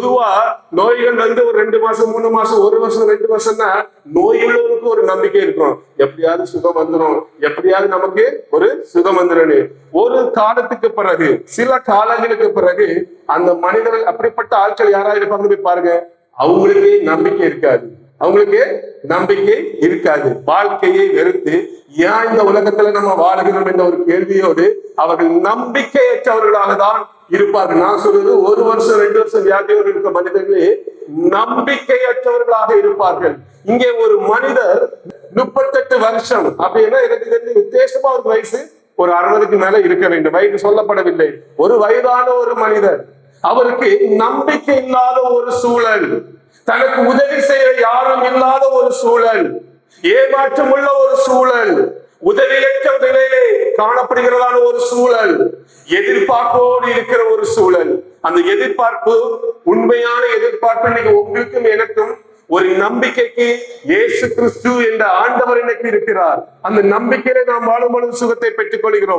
பொதுவா நோய்கள் வந்து ஒரு ரெண்டு மாசம் மூணு மாசம் ஒரு வருஷம் ரெண்டு வருஷம்னா நோயுள்ளவருக்கு ஒரு நம்பிக்கை இருக்கும் எப்படியாவது சுகம் வந்துடும் எப்படியாவது நமக்கு ஒரு சுகம் வந்துடும் ஒரு காலத்துக்கு பிறகு சில காலங்களுக்கு பிறகு அந்த மனிதர்கள் அப்படிப்பட்ட ஆட்கள் யாராவது இருப்பாங்கன்னு போய் பாருங்க. அவங்களுக்கு நம்பிக்கை இருக்காது. அவங்களுக்கு நம்பிக்கை இருக்காது. வாழ்க்கையை வெறுத்து ஏன் இந்த உலகத்துல நம்ம வாழுகிறோம் என்ற ஒரு கேள்வியோடு அவர்கள் நம்பிக்கையற்றவர்களாக தான் இருப்பார்கள். நான் சொல்றது ஒரு வருஷம் ரெண்டு வருஷம் வியாதியோடு இருக்க மனிதர்களே நம்பிக்கையற்றவர்களாக இருப்பார்கள். இங்கே ஒரு மனிதர் முப்பத்தெட்டு வருஷம் அப்படின்னா எனக்கு தெரிஞ்சு வித்தியாசமா ஒரு வயசு ஒரு அறுபதுக்கு மேல இருக்க வேண்டும். வயது சொல்லப்படவில்லை. ஒரு வயதான ஒரு மனிதர் அவருக்கு நம்பிக்கை இல்லாத ஒரு சூழல் தனக்கு உதவி செய்ய யாரும் இல்லாத ஒரு சூழல் ஏமாற்றம் உள்ள ஒரு சூழல். உதவியற்ற நிலையிலே காணப்படுகிறதான ஒரு சூழல். எதிர்பார்ப்போடு இருக்கிற ஒரு சூழல். அந்த எதிர்பார்ப்பு உண்மையான எதிர்பார்ப்பு இன்னைக்கு உங்களுக்கும் எனக்கும் ஒரு நம்பிக்கைக்கு இயேசு கிறிஸ்து என்ற ஆண்டவர் எனக்கு இருக்கிறார். அந்த நம்பிக்கையில நாம் வாழும் சுகத்தை பெற்றுக் கொள்கிறோம்